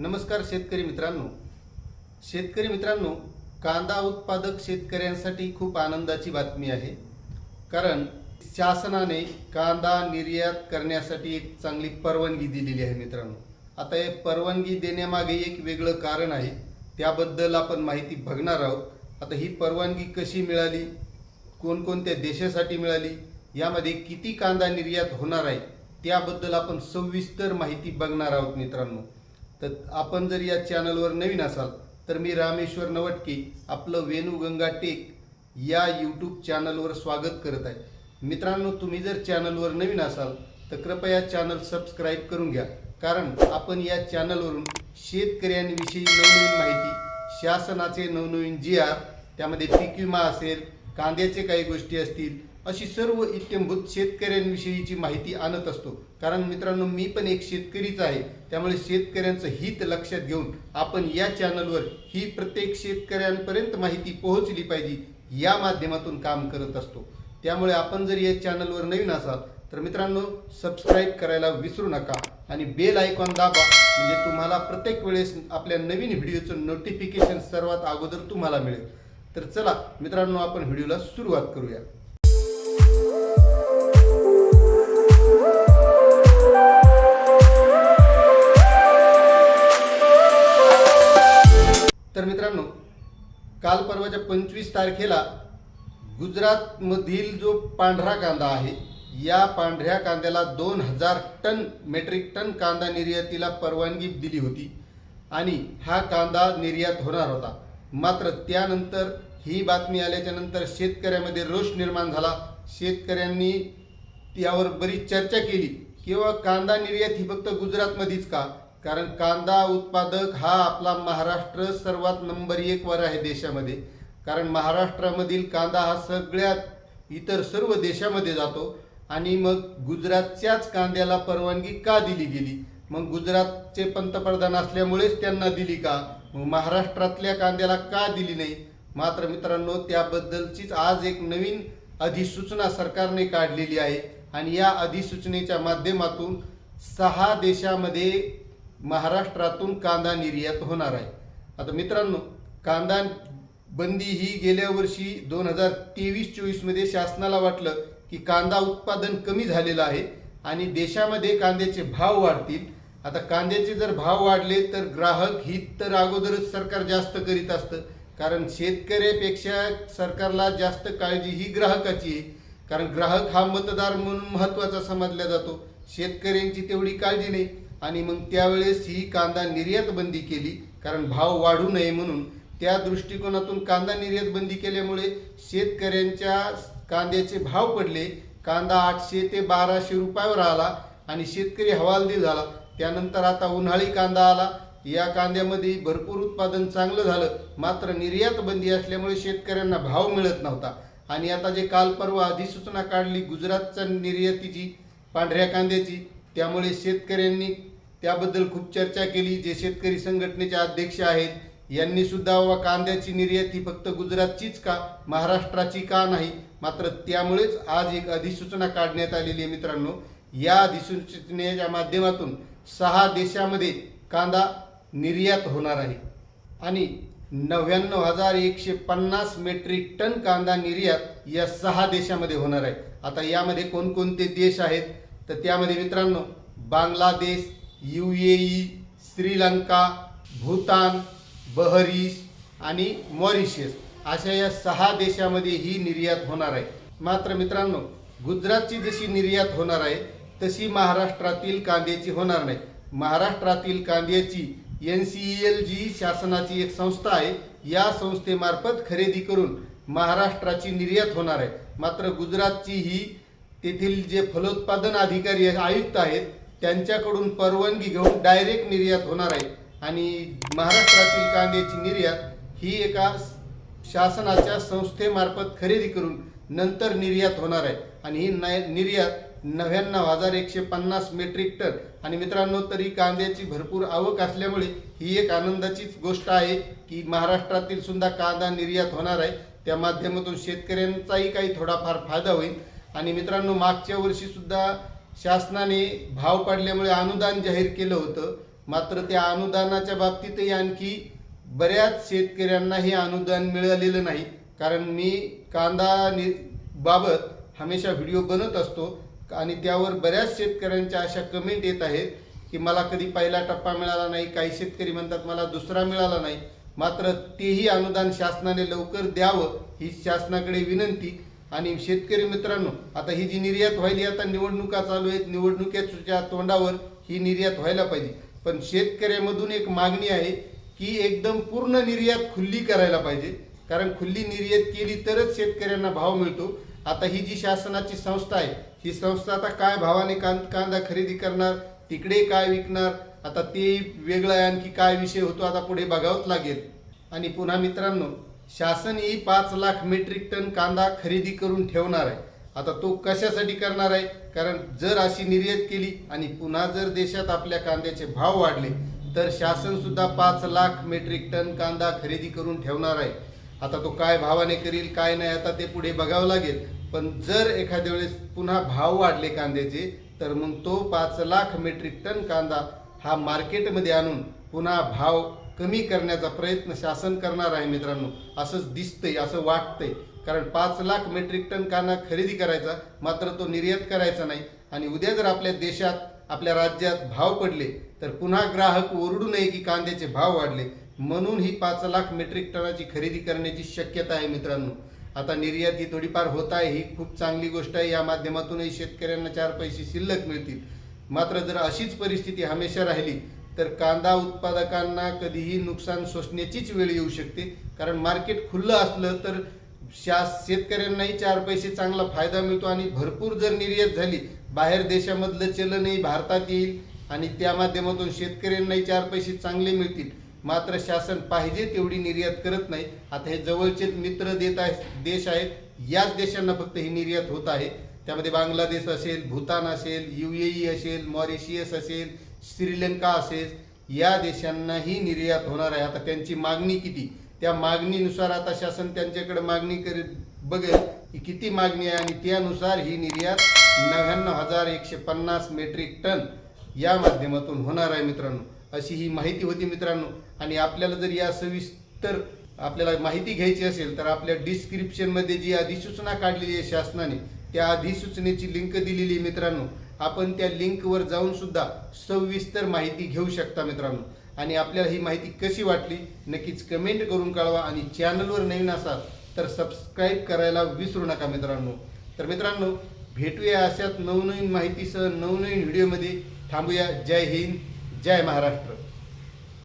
नमस्कार शेतकरी मित्रांनो. शेतकरी मित्रांनो कांदा उत्पादक शेतकऱ्यांसाठी खूप आनंदाची बातमी आहे. कारण शासनाने कांदा निर्यात करण्यासाठी एक चांगली परवानगी दिलेली आहे मित्रांनो. आता हे परवानगी देण्यामागे एक वेगळं कारण आहे. त्याबद्दल आपण माहिती बघणार आहोत. आता ही परवानगी कशी मिळाली? कोणकोणत्या देशासाठी मिळाली? यामध्ये किती कांदा निर्यात होणार आहे? त्याबद्दल आपण सविस्तर माहिती बघणार आहोत मित्रांनो. तर आपण जर या चॅनलवर नवीन असाल तर मी रामेश्वर नवटके आपलं वेणुगंगा टेक या यूट्यूब चॅनलवर स्वागत करत आहे. मित्रांनो तुम्ही जर चॅनलवर नवीन असाल तर कृपया चॅनल सबस्क्राईब करून घ्या. कारण आपण या चॅनलवरून शेतकऱ्यांविषयी नवनवीन माहिती शासनाचे नवनवीन जी आर त्यामध्ये पीक विमा असेल कांद्याचे काही गोष्टी असतील अशी सर्व इत्यंभूत शेतकऱ्यांविषयीची माहिती आणत असतो. कारण मित्रांनो मी पण एक शेतकरीच आहे. त्यामुळे शेतकऱ्यांचं हित लक्षात घेऊन आपण या चॅनलवर ही प्रत्येक शेतकऱ्यांपर्यंत माहिती पोहोचली पाहिजे या माध्यमातून काम करत असतो. त्यामुळे आपण जर या चॅनलवर नवीन असाल तर मित्रांनो सबस्क्राईब करायला विसरू नका आणि बेल आयकॉन दाबा. म्हणजे तुम्हाला प्रत्येक वेळेस आपल्या नवीन व्हिडिओचं नोटिफिकेशन सर्वात अगोदर तुम्हाला मिळेल. तर चला मित्रांनो आपण व्हिडिओला सुरुवात करूया. काल परवाच्या पंचवीस तारखेला गुजरातमधील जो पांढरा कांदा आहे या पांढऱ्या कांद्याला दोन हजार टन मेट्रिक टन कांदा निर्यातीला परवानगी दिली होती आणि हा कांदा निर्यात होणार होता. मात्र त्यानंतर ही बातमी आल्याच्यानंतर शेतकऱ्यामध्ये रोष निर्माण झाला. शेतकऱ्यांनी त्यावर बरीच चर्चा केली. किंवा कांदा निर्यात ही फक्त गुजरातमध्येच का? कारण कांदा उत्पादक हा आपला महाराष्ट्र सर्वात नंबर एक वर आहे देशामध्ये. कारण महाराष्ट्रामधील कांदा हा सगळ्यात इतर सर्व देशामध्ये जातो. आणि मग गुजरातच्याच कांद्याला परवानगी का दिली गेली? मग गुजरातचे पंतप्रधान असल्यामुळेच त्यांना दिली का? महाराष्ट्रातल्या कांद्याला का दिली नाही? मात्र मित्रांनो त्याबद्दलचीच आज एक नवीन अधिसूचना सरकारने काढलेली आहे. आणि या अधिसूचनेच्या माध्यमातून सहा देशामध्ये महाराष्ट्रातून कांदा निर्यात होणार आहे. आता मित्रांनो कांदा बंदी ही गेल्या वर्षी दोन हजार तेवीस चोवीसमध्ये शासनाला वाटलं की कांदा उत्पादन कमी झालेलं आहे आणि देशामध्ये कांद्याचे भाव वाढतील. आता कांद्याचे जर भाव वाढले तर ग्राहक हित तर अगोदरच सरकार जास्त करीत असतं. कारण शेतकऱ्यापेक्षा सरकारला जास्त काळजी ही ग्राहकाची आहे. कारण ग्राहक हा मतदार म्हणून महत्त्वाचा समजला जातो. शेतकऱ्यांची तेवढी काळजी नाही. आणि मग त्यावेळेस ही कांदा निर्यात बंदी केली कारण भाव वाढू नये म्हणून त्या दृष्टिकोनातून कांदा निर्यात बंदी केल्यामुळे शेतकऱ्यांच्या कांद्याचे भाव पडले कांदा आठशे ते बाराशे रुपयावर आला आणि शेतकरी हवालदिल झाला. त्यानंतर आता उन्हाळी कांदा आला. या कांद्यामध्ये भरपूर उत्पादन चांगलं झालं. मात्र निर्यात बंदी असल्यामुळे शेतकऱ्यांना भाव मिळत नव्हता. आणि आता जे काल परवा अधिसूचना काढली गुजरातच्या निर्यातीची पांढऱ्या कांद्याची त्यामुळे शेतकऱ्यांनी त्याबद्दल खूप चर्चा केली. जे शेतकरी संघटनेचे अध्यक्ष आहेत यांनी सुद्धा व कांद्याची निर्यात ही फक्त गुजरातचीच का महाराष्ट्राची का नाही? मात्र त्यामुळेच आज एक अधिसूचना काढण्यात आलेली आहे मित्रांनो. या अधिसूचनेच्या माध्यमातून सहा देशामध्ये कांदा निर्यात होणार आहे. आणि नव्याण्णव हजार एकशे पन्नास मेट्रिक टन कांदा निर्यात या सहा देशामध्ये होणार आहे. आता यामध्ये कोणकोणते देश आहेत? तर त्यामध्ये मित्रांनो Bangladesh U A E Sri Lanka Bhutan बहरीस आणि मॉरिशियस अशा या सहा देशामध्ये ही निर्यात होणार आहे. मात्र मित्रांनो गुजरातची जशी निर्यात होणार आहे तशी महाराष्ट्रातील कांद्याची होणार नाही. महाराष्ट्रातील कांद्याची एन सी एल जी शासनाची एक संस्था आहे या संस्थेमार्फत खरेदी करून महाराष्ट्राची निर्यात होणार आहे. मात्र गुजरातची ही तेथील जे फलोत्पादन अधिकारी आयुक्त आहेत त्यांच्याकडून परवानगी घेऊन डायरेक्ट निर्यात होणार आहे. आणि महाराष्ट्रातील कांद्याची निर्यात ही एका शासनाच्या संस्थेमार्फत खरेदी करून नंतर निर्यात होणार आहे. आणि ही नय निर्यात नव्याण्णव हजार एकशे पन्नास मेट्रिक टन आणि मित्रांनो तरी कांद्याची भरपूर आवक असल्यामुळे ही एक आनंदाचीच गोष्ट आहे की महाराष्ट्रातील सुद्धा कांदा निर्यात होणार आहे. त्या माध्यमातून शेतकऱ्यांचाही काही थोडाफार फायदा होईल. आणि मित्रांनो मागच्या वर्षीसुद्धा शासनाने भाव पडल्यामुळे अनुदान जाहीर केलं होतं. मात्र त्या अनुदानाच्या बाबतीतही आणखी बऱ्याच शेतकऱ्यांना हे अनुदान मिळालेलं नाही. कारण मी कांदा नि बाबत हमेशा व्हिडिओ बनत असतो आणि त्यावर बऱ्याच शेतकऱ्यांच्या अशा कमेंट येत आहेत की मला कधी पहिला टप्पा मिळाला नाही काही शेतकरी म्हणतात मला दुसरा मिळाला नाही. मात्र तेही अनुदान शासनाने लवकर द्यावं ही शासनाकडे विनंती. आणि शेतकरी मित्रांनो आता ही जी निर्यात व्हायली आता निवडणुका चालू आहेत. निवडणुकीच्या तोंडावर ही निर्यात व्हायला पाहिजे. पण शेतकऱ्यामधून एक मागणी आहे की एकदम पूर्ण निर्यात खुल्ली करायला पाहिजे. कारण खुल्ली निर्यात केली तरच शेतकऱ्यांना भाव मिळतो. आता ही जी शासनाची संस्था आहे ही संस्था आता काय भावाने कांदा खरेदी करणार तिकडे काय विकणार आता ते वेगळं आहे. आणखी काय विषय होतो आता पुढे बघावंच लागेल. आणि पुन्हा मित्रांनो शासन ही पाच लाख मेट्रिक टन कांदा खरेदी करून ठेवणार आहे. आता तो कशासाठी करणार आहे? कारण जर अशी निर्यात केली आणि पुन्हा जर देशात आपल्या कांद्याचे भाव वाढले तर शासन सुद्धा पाच लाख मेट्रिक टन कांदा खरेदी करून ठेवणार आहे. आता तो काय भावाने करील काय नाही आता ते पुढे बघावं लागेल. पण जर एखाद्या वेळेस पुन्हा भाव वाढले कांद्याचे तर मग तो पाच लाख मेट्रिक टन कांदा हा मार्केटमध्ये आणून पुन्हा भाव कमी करण्याचा प्रयत्न शासन करणार आहे मित्रांनो. असंच दिसतंय असं वाटतंय. कारण पाच लाख मेट्रिक टन कांदा खरेदी करायचा मात्र तो निर्यात करायचा नाही. आणि उद्या जर आपल्या देशात आपल्या राज्यात भाव पडले तर पुन्हा ग्राहक ओरडू नये की कांद्याचे भाव वाढले. म्हणून ही पाच लाख मेट्रिक टनाची खरेदी करण्याची शक्यता आहे मित्रांनो. आता निर्यात ही थोडीफार होत आहे ही खूप चांगली गोष्ट आहे. या माध्यमातूनही शेतकऱ्यांना चार पैसे शिल्लक मिळतील. मात्र जर अशीच परिस्थिती हमेशा राहिली तर कांदा उत्पादकांना कधीही नुकसान सोसण्याचीच वेळ येऊ शकते. कारण मार्केट खुल्लं असलं तर शास शेतकऱ्यांनाही चार पैसे चांगला फायदा मिळतो आणि भरपूर जर निर्यात झाली बाहेर देशामधलं चलनही भारतात येईल आणि त्या माध्यमातून शेतकऱ्यांनाही चार पैसे चांगले मिळतील. मात्र शासन पाहिजे तेवढी निर्यात करत नाही. आता हे जवळचेच मित्र देत आहे देश आहेत याच देशांना फक्त ही निर्यात होत आहे. त्यामध्ये बांगलादेश असेल भूतान असेल यू ए असेल मॉरिशियस असेल श्रीलंका असेल या देशांनाही निर्यात होणार आहे. आता त्यांची मागणी किती? त्या मागणीनुसार आता शासन त्यांच्याकडे मागणी करीत बघेल की किती मागणी आहे आणि त्यानुसार ही निर्यात नव्याण्णव हजार एकशे पन्नास मेट्रिक टन या माध्यमातून होणार आहे मित्रांनो. अशी ही माहिती होती मित्रांनो. आणि आपल्याला जर या सविस्तर आपल्याला माहिती घ्यायची असेल तर आपल्या डिस्क्रिप्शनमध्ये जी अधिसूचना काढलेली आहे शासनाने त्या अधिसूचनेची लिंक दिलेली आहे मित्रांनो. आपण त्या लिंकवर जाऊन सुद्धा सविस्तर माहिती घेऊ शकता मित्रांनो. आणि आपल्याला ही माहिती कशी वाटली नक्कीच कमेंट करून कळवा आणि चॅनलवर नवीन असाल तर सबस्क्राईब करायला विसरू नका मित्रांनो. तर मित्रांनो भेटूया अशाच नवनवीन माहितीसह नवनवीन व्हिडिओमध्ये थांबूया. जय हिंद जय महाराष्ट्र.